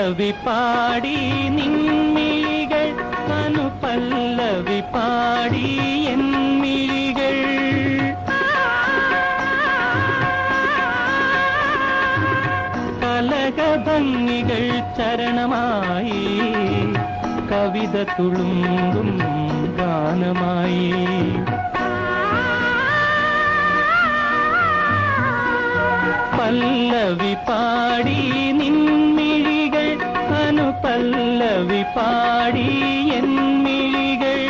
பல்லவி பாடி நின்மிழிகள் அனு பல்லவி பாடி என் மிழிகள் கலக பன்னிகள் சரணமாயி கவித துளுங்கும் கானமாயி. பல்லவி பாடி நின் கவி பாடி என் மிழிகள்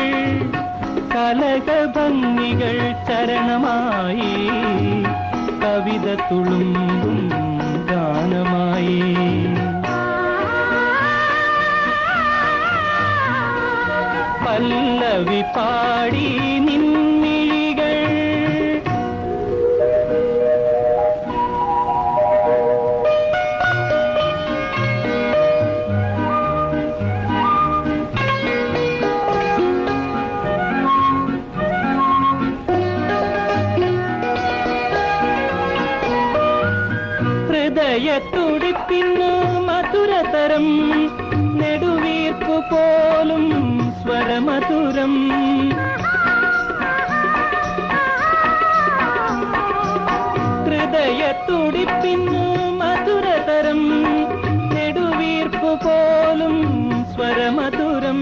கலகபங்கிகள் சரணமாயே கவித துளும்பும் கானமாயே. பல்லவி பாடி நின்மிழி ഹൃദയത്തുടിപ്പിന്നു മധുരതരം നെടുവീർപ്പു പോലും സ്വരമധുരം. ഹൃദയത്തുടിപ്പിന്നു മധുരതരം നെടുവീർപ്പു പോലും സ്വരമധുരം.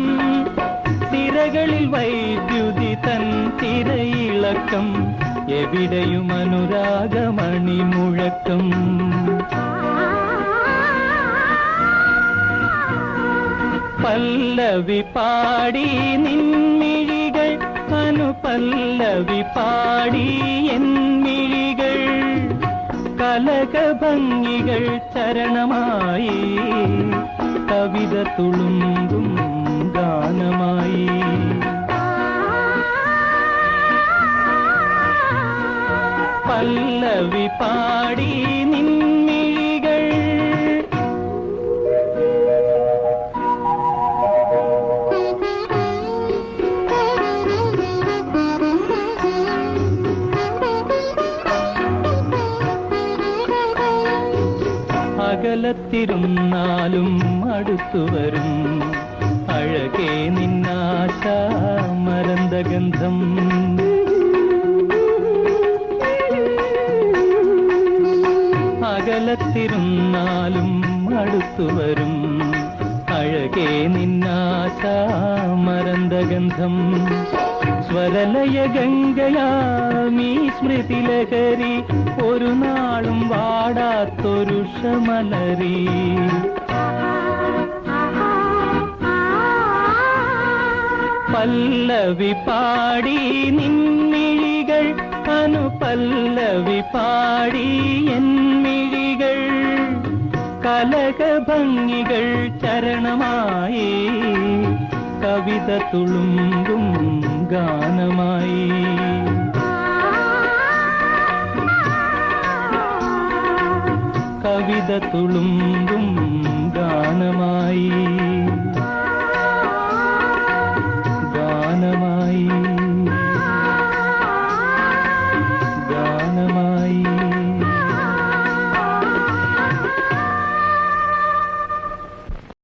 തിരകളിൽ വൈദ്യുതി തൻ തിരയിളക്കം എവിടെയും അനുരാഗമണി മുഴക്കം. பல்லவி பாடி நின்மிழிகள் அனு பல்லவி பாடி என்மிழிகள். கலக பங்கிகள் சரணமாயி கவித துளும்பும் தானமாயி பல்லவி பாடி അകലത്തിരുന്നാലും അടുത്തു വരും. അഴകേ നിന്നാശ മരന്തഗന്ധം അകലത്തിരുന്നാലും അടുത്തു വരും. അഴകേ നിന്നാശ മരന്തഗന്ധം സ്വരലയ ഗംഗയാമീ സ്മൃതിലഹരി ഒരു നാളും വാടാത്തൊരു ഷമലരി പല്ലവി പാടി നിൻമിഴികൾ അനു പല്ലവി പാടി എന്മിഴികൾ കലകഭംഗികൾ ചരണമായി കവിത തുളുമ്പും ഗാനമായി. കവിത തുളുമ്പും ഗാനമായി.